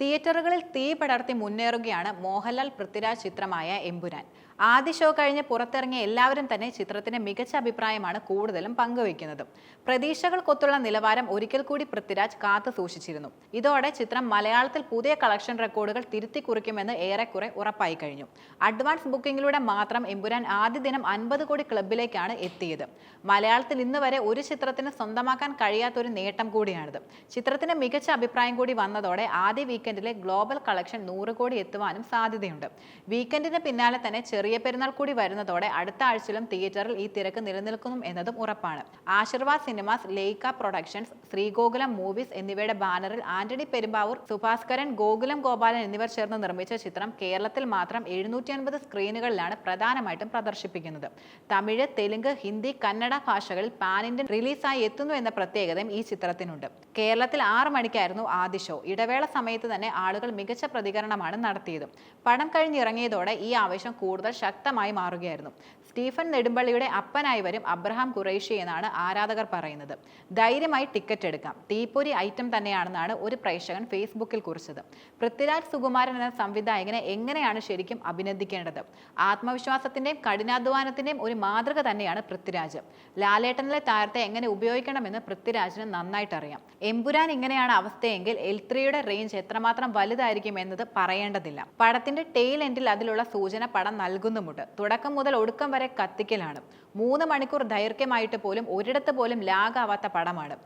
തിയേറ്ററുകളിൽ തീ പടർത്തി മുന്നേറുകയാണ് മോഹൻലാൽ പൃഥ്വിരാജ് ചിത്രമായ എമ്പുരാൻ. ആദ്യ ഷോ കഴിഞ്ഞ് പുറത്തിറങ്ങിയ എല്ലാവരും തന്നെ ചിത്രത്തിന്റെ മികച്ച അഭിപ്രായമാണ് കൂടുതലും പങ്കുവയ്ക്കുന്നത്. പ്രതീക്ഷകൾക്കൊത്തുള്ള നിലവാരം ഒരിക്കൽ കൂടി പൃഥ്വിരാജ് കാത്തു സൂക്ഷിച്ചിരുന്നു. ഇതോടെ ചിത്രം മലയാളത്തിൽ പുതിയ കളക്ഷൻ റെക്കോർഡുകൾ തിരുത്തി കുറിക്കുമെന്ന് ഏറെക്കുറെ ഉറപ്പായി കഴിഞ്ഞു. അഡ്വാൻസ് ബുക്കിംഗിലൂടെ മാത്രം എമ്പുരാൻ ആദ്യ ദിനം അൻപത് കോടി ക്ലബിലേക്കാണ് എത്തിയത്. മലയാളത്തിൽ ഇന്ന് വരെ ഒരു ചിത്രത്തിന് സ്വന്തമാക്കാൻ കഴിയാത്തൊരു നേട്ടം കൂടിയാണിത്. ചിത്രത്തിന് മികച്ച അഭിപ്രായം കൂടി വന്നതോടെ ആദ്യ വീക്കെൻഡിലെ ഗ്ലോബൽ കളക്ഷൻ നൂറ് കോടി എത്തുവാനും സാധ്യതയുണ്ട്. വീക്കെൻഡിന് പിന്നാലെ തന്നെ ചെറിയ പെരുന്നാൾ കൂടി വരുന്നതോടെ അടുത്ത ആഴ്ചയിലും തിയേറ്ററിൽ ഈ തിരക്ക് നിലനിൽക്കുന്നു എന്നതും ഉറപ്പാണ്. Aashirvad cinemas ലേക്ക productions Sree Gokulam movies എന്നിവയുടെ ബാനറിൽ ആന്റണി പെരുമ്പാവൂർ സുഭാസ്കരൻ ഗോകുലം ഗോപാലൻ എന്നിവർ ചേർന്ന് നിർമ്മിച്ച ചിത്രം കേരളത്തിൽ മാത്രം എഴുന്നൂറ്റി അൻപത് സ്ക്രീനുകളിലാണ് പ്രധാനമായിട്ടും പ്രദർശിപ്പിക്കുന്നത്. തമിഴ് തെലുങ്ക് ഹിന്ദി കന്നഡ ഭാഷകളിൽ പാൻ ഇന്ത്യൻ റിലീസായി എത്തുന്നു എന്ന പ്രത്യേകതയും ഈ ചിത്രത്തിനുണ്ട്. കേരളത്തിൽ ആറ് മണിക്കായിരുന്നു ആദ്യ ഷോ. ഇടവേള സമയത്ത് തന്നെ ആളുകൾ മികച്ച പ്രതികരണമാണ് നടത്തിയത്. പണം കഴിഞ്ഞിറങ്ങിയതോടെ ഈ ആവേശം കൂടുതൽ ശക്തമായി മാറുകയായിരുന്നു. സ്റ്റീഫൻ നെടുമ്പള്ളിയുടെ അപ്പനായി വരും അബ്രഹാം ഖുറൈഷി എന്നാണ് ആരാധകർ പറയുന്നത്. ധൈര്യമായി ടിക്കറ്റ് എടുക്കാം. തീപ്പൊരി ഐറ്റം തന്നെയാണെന്നാണ് ഒരു പ്രേക്ഷകൻ ഫേസ്ബുക്കിൽ കുറിച്ചത്. പൃഥ്വിരാജ് സുകുമാരൻ എന്ന സംവിധായകനെ എങ്ങനെയാണ് ശരിക്കും അഭിനന്ദിക്കേണ്ടത്? ആത്മവിശ്വാസത്തിന്റെയും കഠിനാധ്വാനത്തിന്റെയും ഒരു മാതൃക തന്നെയാണ് പൃഥ്വിരാജ്. ലാലേട്ടനിലെ താരത്തെ എങ്ങനെ ഉപയോഗിക്കണമെന്ന് പൃഥ്വിരാജിന് നന്നായിട്ടറിയാം. എമ്പുരാൻ ഇങ്ങനെയാണ് അവസ്ഥയെങ്കിൽ എൽ ത്രീയുടെ റേഞ്ച് എത്രമാത്രം വലുതായിരിക്കും എന്നത് പറയേണ്ടതില്ല. പടത്തിന്റെ ടെയിൽ എൻഡിൽ അതിലുള്ള സൂചന പടം നൽകുന്നുമുണ്ട്. തുടക്കം മുതൽ ഒടുക്കം വരെ കത്തിക്കലാണ്. മൂന്ന് മണിക്കൂർ ദൈർഘ്യമായിട്ട് പോലും ഒരിടത്ത് പോലും ലാഗാവാത്ത പടമാണ്.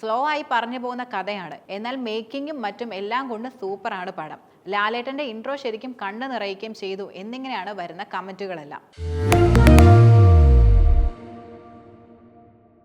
സ്ലോ ആയി പറഞ്ഞു പോകുന്ന കഥയാണ്. എന്നാൽ മേക്കിങ്ങും മറ്റും എല്ലാം കൊണ്ട് സൂപ്പറാണ് പടം. ലാലേട്ടന്റെ ഇൻട്രോ ശരിക്കും കണ്ണു നിറയിക്കുകയും ചെയ്തു എന്നിങ്ങനെയാണ് വരുന്ന കമന്റുകളെല്ലാം